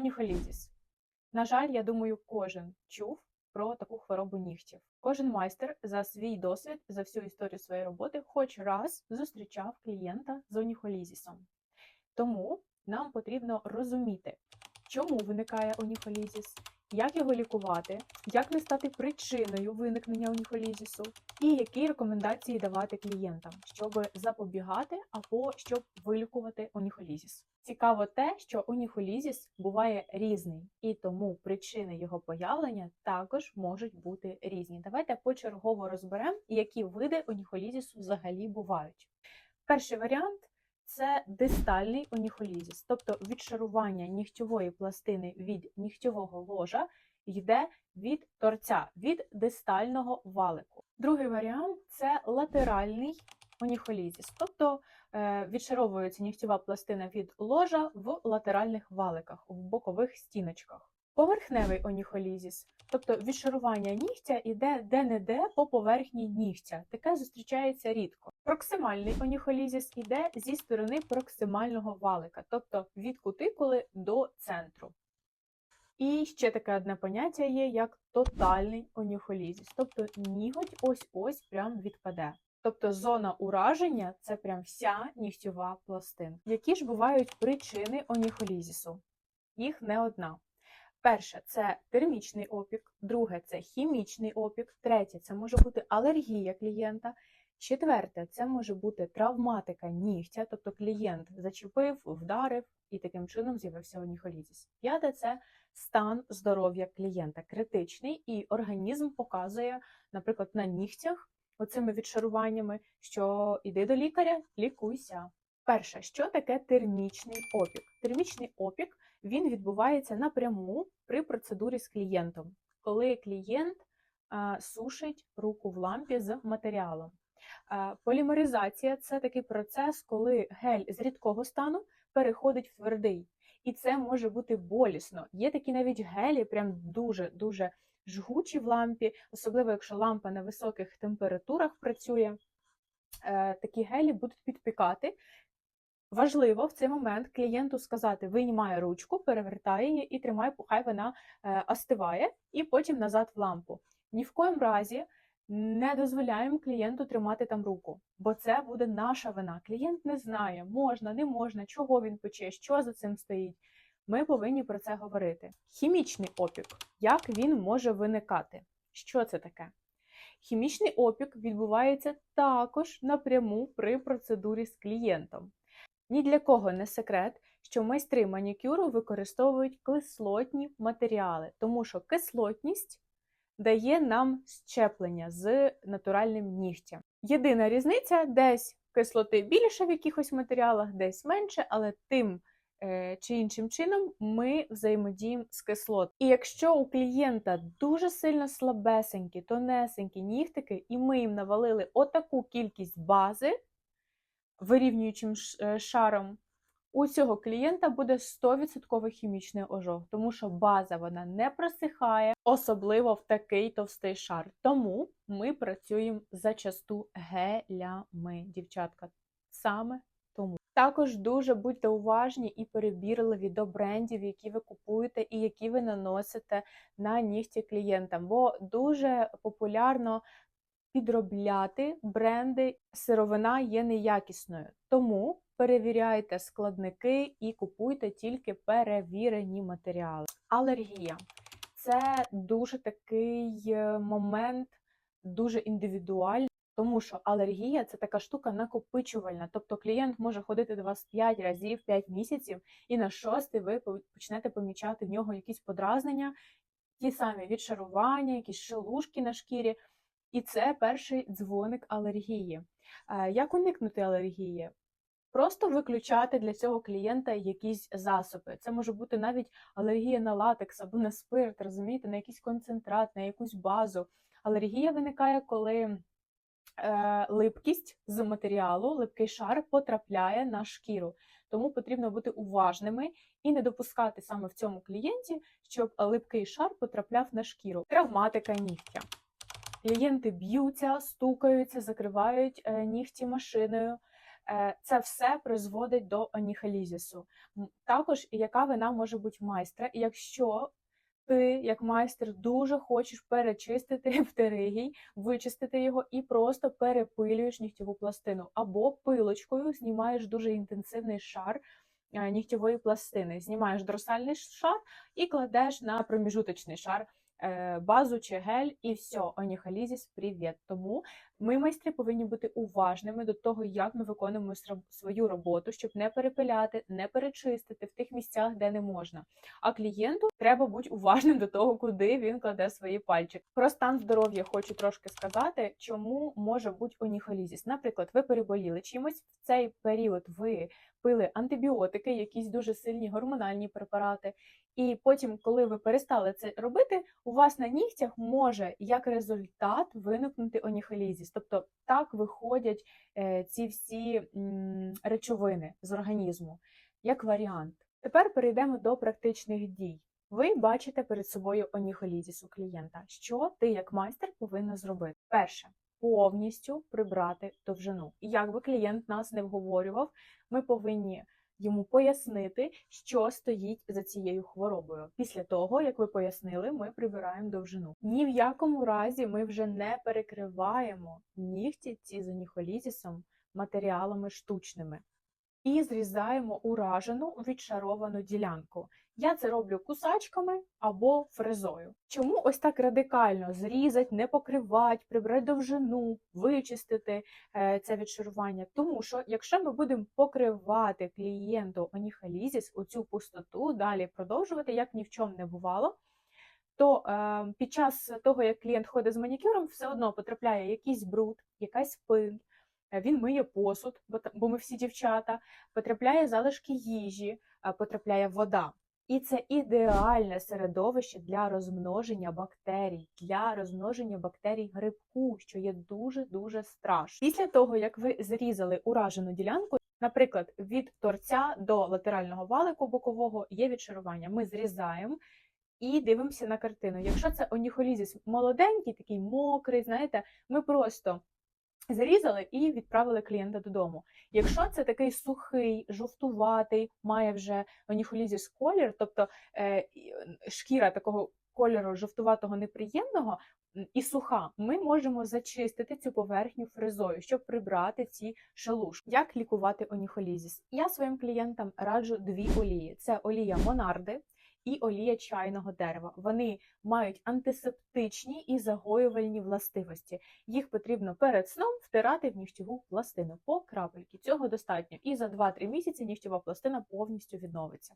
Оніхолізіс. На жаль, я думаю, кожен чув про таку хворобу нігтів. Кожен майстер за свій досвід, за всю історію своєї роботи, хоч раз зустрічав клієнта з оніхолізісом. Тому нам потрібно розуміти, чому виникає оніхолізіс, як його лікувати, як не стати причиною виникнення оніхолізісу, і які рекомендації давати клієнтам, щоб запобігати або щоб вилікувати оніхолізіс. Цікаво те, що оніхолізіс буває різний, і тому причини його появлення також можуть бути різні. Давайте почергово розберемо, які види оніхолізісу взагалі бувають. Перший варіант це дистальний оніхолізіс, тобто відшарування нігтьової пластини від нігтьового ложа йде від торця, від дистального валику. Другий варіант це латеральний оніхолізіс, тобто е, відшаровується нігтєва пластина від ложа в латеральних валиках, в бокових стіночках. Поверхневий оніхолізіс, тобто відшарування нігтя іде де-не-де по поверхні нігтя. Таке зустрічається рідко. Проксимальний оніхолізіс іде зі сторони проксимального валика, тобто від кутикули до центру. І ще таке одне поняття є, як тотальний оніхолізіс, тобто ніготь ось-ось прям відпаде. Тобто зона ураження це прям вся нігтєва пластина. Які ж бувають причини оніхолізісу? Їх не одна. Перше це термічний опік, друге це хімічний опік, третє це може бути алергія клієнта. Четверте, це може бути травматика нігтя, тобто клієнт зачепив, вдарив і таким чином з'явився оніхолізіс. П'яте це стан здоров'я клієнта критичний, і організм показує, наприклад, на нігтях оцими відшаруваннями, що іди до лікаря, лікуйся. Перше, що таке термічний опік? Термічний опік він відбувається напряму при процедурі з клієнтом, коли клієнт сушить руку в лампі з матеріалом. Полімеризація це такий процес, коли гель з рідкого стану переходить в твердий. І це може бути болісно. Є такі навіть гелі, прям дуже-дуже жгучі в лампі, особливо якщо лампа на високих температурах працює. Е, такі гелі будуть підпікати. Важливо в цей момент клієнту сказати: виймає ручку, перевертає її і тримай, хай вона е, остиває, і потім назад в лампу. Ні в коєму разі не дозволяємо клієнту тримати там руку, бо це буде наша вина. Клієнт не знає, можна, не можна, чого він пече, що за цим стоїть. Ми повинні про це говорити. Хімічний опік. Як він може виникати? Що це таке? Хімічний опік відбувається також напряму при процедурі з клієнтом. Ні для кого не секрет, що майстри манікюру використовують кислотні матеріали, тому що кислотність дає нам щеплення з натуральним нігтям. Єдина різниця десь кислоти більше в якихось матеріалах, десь менше, але тим е, чи іншим чином ми взаємодіємо з кислот. І якщо у клієнта дуже сильно слабесенькі, тонесенькі нігтики, і ми їм навалили отаку кількість бази вирівнюючим е, шаром, у цього клієнта буде 100% хімічний ожог, тому що база вона не просихає, особливо в такий товстий шар. Тому ми працюємо зачасту гелями, дівчатка. Саме тому. Також дуже будьте уважні і перебірливі до брендів, які ви купуєте і які ви наносите на нігті клієнтам, бо дуже популярно підробляти бренди, сировина є неякісною. Тому перевіряйте складники і купуйте тільки перевірені матеріали. Алергія це дуже такий е, момент, дуже індивідуальний. Тому що алергія це така штука накопичувальна. Тобто клієнт може ходити до вас 5 разів, 5 місяців, і на шостий ви почнете помічати в нього якісь подразнення, ті самі відшарування, якісь шелушки на шкірі. І це перший дзвоник алергії. Е, як уникнути алергії? Просто виключати для цього клієнта якісь засоби. Це може бути навіть алергія на латекс або на спирт, розумієте, на якийсь концентрат, на якусь базу. Алергія виникає, коли е, липкість з матеріалу, липкий шар потрапляє на шкіру. Тому потрібно бути уважними і не допускати саме в цьому клієнті, щоб липкий шар потрапляв на шкіру. Травматика нігтя. Клієнти б'ються, стукаються, закривають е, нігті машиною. Е, Це все призводить до оніхолізісу. М, Також яка вина може бути майстра, якщо ти, як майстер, дуже хочеш перечистити птеригій, вичистити його і просто перепилюєш нігтєву пластину, або пилочкою знімаєш дуже інтенсивний шар е, нігтєвої пластини. Знімаєш дросальний шар і кладеш на проміжуточний шар базу чи гель, і все, оніхолізіс, привіт. Тому ми, майстри, повинні бути уважними до того, як ми виконуємо свою роботу, щоб не перепиляти, не перечистити в тих місцях, де не можна. А клієнту треба бути уважним до того, куди він кладе свої пальчики. Про стан здоров'я хочу трошки сказати, чому може бути оніхолізіс. Наприклад, ви переболіли чимось в цей період. Ви пили антибіотики, якісь дуже сильні гормональні препарати. І потім, коли ви перестали це робити, у вас на нігтях може як результат виникнути оніхолізіс. Тобто так виходять е, ці всі речовини з організму, як варіант. Тепер перейдемо до практичних дій. Ви бачите перед собою оніхолізіс у клієнта. Що ти, як майстер, повинна зробити? Перше повністю прибрати довжину. І як би клієнт нас не вговорював, ми повинні йому пояснити, що стоїть за цією хворобою. Після того, як ви пояснили, ми прибираємо довжину. Ні в якому разі ми вже не перекриваємо нігті ці з матеріалами штучними. І зрізаємо уражену відшаровану ділянку. Я це роблю кусачками або фрезою. Чому ось так радикально зрізати, не покривати, прибрати довжину, вичистити е, це відшарування? Тому що якщо ми будемо покривати клієнту оніхолізіс у цю пустоту, далі продовжувати, як ні в чому не бувало. То е, під час того, як клієнт ходить з манікюром, все одно потрапляє якийсь бруд, якась е, він миє посуд, бо, ми всі дівчата, потрапляє залишки їжі, е, потрапляє вода. І це ідеальне середовище для розмноження бактерій, для розмноження бактерій грибку, що є дуже дуже страшно. Після того, як ви зрізали уражену ділянку, наприклад, від торця до латерального валику бокового є відшарування. Ми зрізаємо і дивимося на картину. Якщо це оніхолізіс молоденький, такий мокрий, знаєте, ми просто зарізали і відправили клієнта додому. Якщо це такий сухий, жовтуватий, має вже оніхолізіс колір, тобто е, е, шкіра такого кольору жовтуватого неприємного і суха, ми можемо зачистити цю поверхню фрезою, щоб прибрати ці шелушки. Як лікувати оніхолізіс? Я своїм клієнтам раджу дві олії: це олія Монарди. І олія чайного дерева. Вони мають антисептичні і загоювальні властивості. Їх потрібно перед сном втирати в нігтєву пластину по крапельки. Цього достатньо. І за 2-3 місяці нігтєва пластина повністю відновиться.